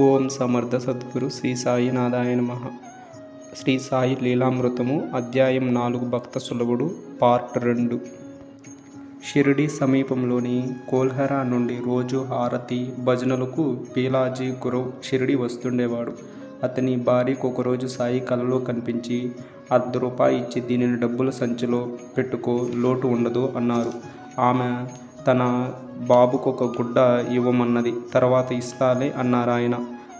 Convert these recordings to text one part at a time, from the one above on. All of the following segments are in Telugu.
ఓం సమర్థ సద్గురు శ్రీ సాయినాథాయ నమః. శ్రీ సాయి లీలామృతము అధ్యాయం నాలుగు భక్త సులభుడు పార్ట్ రెండు. షిరిడి సమీపంలోని కోల్హరా నుండి రోజు హారతి భజనలకు పీలాజీ గురవ్ షిరిడి వస్తుండేవాడు. అతని భార్యకు ఒకరోజు సాయి కలలో కనిపించి అర్ధ రూపాయి ఇచ్చి దీనిని డబ్బుల సంచిలో పెట్టుకో లోటు ఉండదు అన్నారు. ఆమె తన బాబుకు ఒక గుడ్డ ఇవ్వమన్నది. తర్వాత ఇస్తాలే అన్నారాయన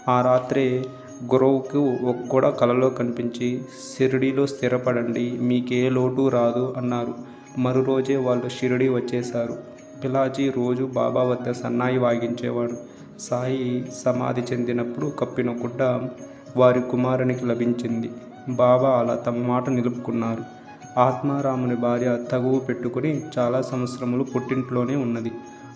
ఆ రాత్రే గురువుకు ఒక కూడా కలలో కనిపించి షిరిడీలో స్థిరపడండి మీకే లోటు రాదు అన్నారు. మరు రోజే వాళ్ళు షిరిడి వచ్చేశారు. పిలాజీ రోజు బాబా వద్ద సన్నాయి వాగించేవాడు. సాయి సమాధి చెందినప్పుడు కప్పిన గుడ్డ వారి కుమారునికి లభించింది. బాబా అలా తమ మాట నిలుపుకున్నారు. ఆత్మారాముని భార్య తగువు పెట్టుకుని చాలా సంవత్సరములు పుట్టింట్లోనే ఉన్నది.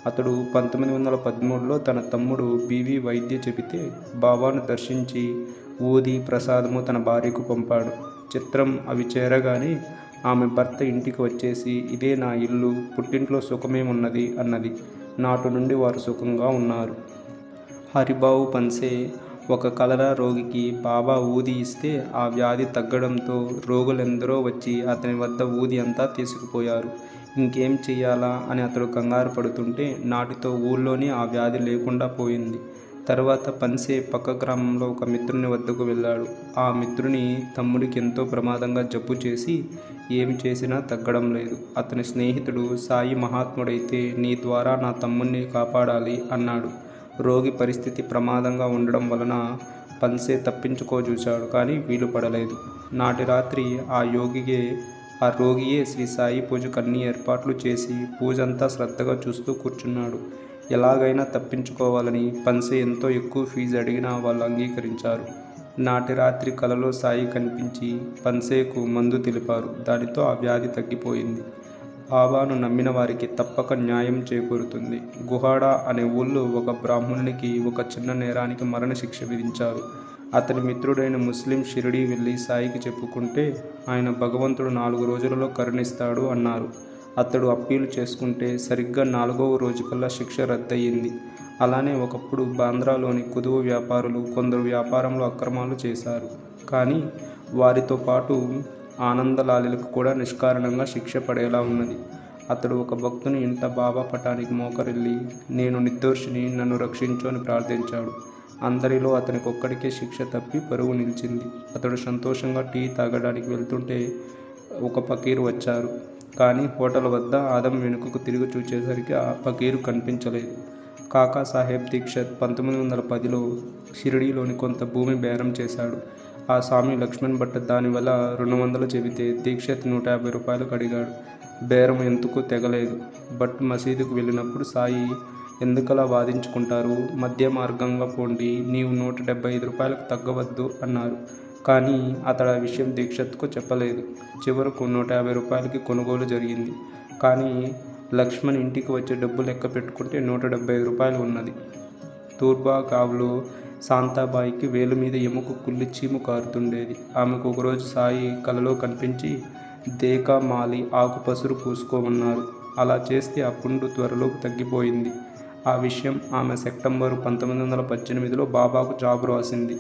అతడు పంతొమ్మిది వందల పదమూడులో తన తమ్ముడు బీవీ వైద్య చెబితే బాబాను దర్శించి ఊది ప్రసాదము తన భార్యకు పంపాడు. చిత్రం అవి చేరగానే ఆమె భర్త ఇంటికి వచ్చేసి ఇదే నా ఇల్లు పుట్టింట్లో సుఖమేమున్నది? అన్నది. నాటు నుండి వారు సుఖంగా ఉన్నారు. హరిబాబు పన్సే ఒక కలరా రోగికి బాబా ఊది ఇస్తే ఆ వ్యాధి తగ్గడంతో రోగులెందరో వచ్చి అతని వద్ద ఊది అంతా తీసుకుపోయారు. ఇంకేం చేయాలా అని అతడు కంగారు పడుతుంటే నాటితో ఊళ్ళోనే ఆ వ్యాధి లేకుండా పోయింది. తర్వాత పన్సే పక్క గ్రామంలో ఒక మిత్రుని వద్దకు వెళ్ళాడు. ఆ మిత్రుని తమ్ముడికి ఎంతో ప్రమాదంగా జబ్బు చేసి ఏమి చేసినా తగ్గడం లేదు. అతని స్నేహితుడు సాయి మహాత్ముడైతే నీ ద్వారా నా తమ్ముణ్ణి కాపాడాలి అన్నాడు. రోగి పరిస్థితి ప్రమాదంగా ఉండడం వలన పన్సే తప్పించుకోజూశాడు కానీ వీలు పడలేదు. నాటి రాత్రి ఆ యోగియే ఆ రోగియే శ్రీ సాయి పూజకు అన్ని ఏర్పాట్లు చేసి పూజంతా శ్రద్ధగా చూస్తూ కూర్చున్నాడు. ఎలాగైనా తప్పించుకోవాలని పన్సే ఎంతో ఎక్కువ ఫీజు అడిగినా వాళ్ళు అంగీకరించారు. నాటి రాత్రి కలలో సాయి కనిపించి పన్సేకు మందు తెలిపారు. దానితో ఆ వ్యాధి తగ్గిపోయింది. బాబాను నమ్మిన వారికి తప్పక న్యాయం చేకూరుతుంది. గుహాడ అనే ఊళ్ళో ఒక బ్రాహ్మణునికి ఒక చిన్న నేరానికి మరణశిక్ష విధించారు. అతని మిత్రుడైన ముస్లిం షిరిడి వెళ్ళి సాయికి చెప్పుకుంటే ఆయన భగవంతుడు నాలుగు రోజులలో కరుణిస్తాడు అన్నారు. అతడు అప్పీలు చేసుకుంటే సరిగ్గా నాలుగవ రోజుకల్లా శిక్ష రద్దయింది. అలానే ఒకప్పుడు బాంద్రాలోని కుదువ వ్యాపారులు కొందరు వ్యాపారంలో అక్రమాలు చేశారు. కానీ వారితో పాటు ఆనందలాలిలకు కూడా నిష్కారణంగా శిక్ష పడేలా ఉన్నది. అతడు ఒక భక్తుని ఇంట బాబా పటానికి మోకరిల్లి నేను నిర్దోషిని నన్ను రక్షించు అని ప్రార్థించాడు. అందరిలో అతనికి ఒక్కడికే శిక్ష తప్పి పరువు నిలిచింది. అతడు సంతోషంగా టీ తాగడానికి వెళ్తుంటే ఒక పకీరు వచ్చారు. కానీ హోటల్ వద్ద ఆదం వెనుకకు తిరిగి చూచేసరికి ఆ పకీరు కనిపించలేదు. కాకా సాహెబ్ దీక్షత్ పంతొమ్మిది వందల పదిలో షిరిడీలోని కొంత భూమి బేరం చేశాడు. ఆ స్వామి లక్ష్మణ్ భట్ దానివల్ల రెండు వందలు చెబితే దీక్షత్ నూట యాభై రూపాయలకు అడిగాడు బేరం ఎందుకు తెగలేదు. భట్ మసీదుకు వెళ్ళినప్పుడు సాయి ఎందుకలా వాదించుకుంటారు? మధ్య మార్గంగా పోండి. నీవు నూట డెబ్బై ఐదు రూపాయలకు తగ్గవద్దు అన్నారు. కానీ అతడు ఆ విషయం దీక్షత్కు చెప్పలేదు. చివరకు నూట యాభై రూపాయలకి కొనుగోలు జరిగింది. కానీ లక్ష్మణ్ ఇంటికి వచ్చే డబ్బు లెక్క పెట్టుకుంటే నూట డెబ్బై ఐదు రూపాయలు ఉన్నది. తూర్బా కావులో శాంతాబాయికి వేలు మీద ఎముక కుళ్ళి చీము కారుతుండేది. ఆమెకు ఒకరోజు సాయి కలలో కనిపించి దేకా మాలి ఆకు పసురు పూసుకోమన్నారు. అలా చేస్తే ఆ పుండు త్వరలో తగ్గిపోయింది. ఆ విషయం ఆమె సెప్టెంబరు పంతొమ్మిది వందల పద్దెనిమిదిలో బాబాకు జాబు రాసింది.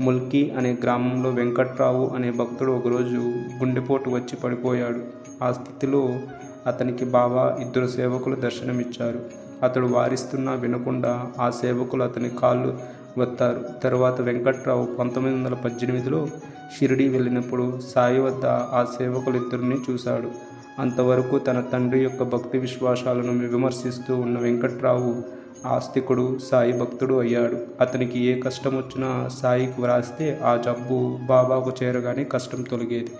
ముల్కీ అనే గ్రామంలో వెంకట్రావు అనే భక్తుడు ఒకరోజు గుండెపోటు వచ్చి పడిపోయాడు. ఆ స్థితిలో అతనికి బాబా ఇద్దరు సేవకులు దర్శనమిచ్చారు. అతడు వారిస్తున్నా వినకుండా ఆ సేవకులు అతని కాళ్ళు వత్తారు తరువాత వెంకట్రావు పంతొమ్మిది వందల పద్దెనిమిదిలో షిరిడి వెళ్ళినప్పుడు సాయి వద్ద ఆ సేవకులు ఇద్దరిని చూశాడు. అంతవరకు తన తండ్రి యొక్క భక్తి విశ్వాసాలను విమర్శిస్తూ ఉన్న వెంకట్రావు ఆస్తికుడు సాయి భక్తుడు అయ్యాడు. అతనికి ఏ కష్టం వచ్చినా సాయికి వ్రాస్తే ఆ జబ్బు బాబాకు చేరగానే కష్టం తొలగేది.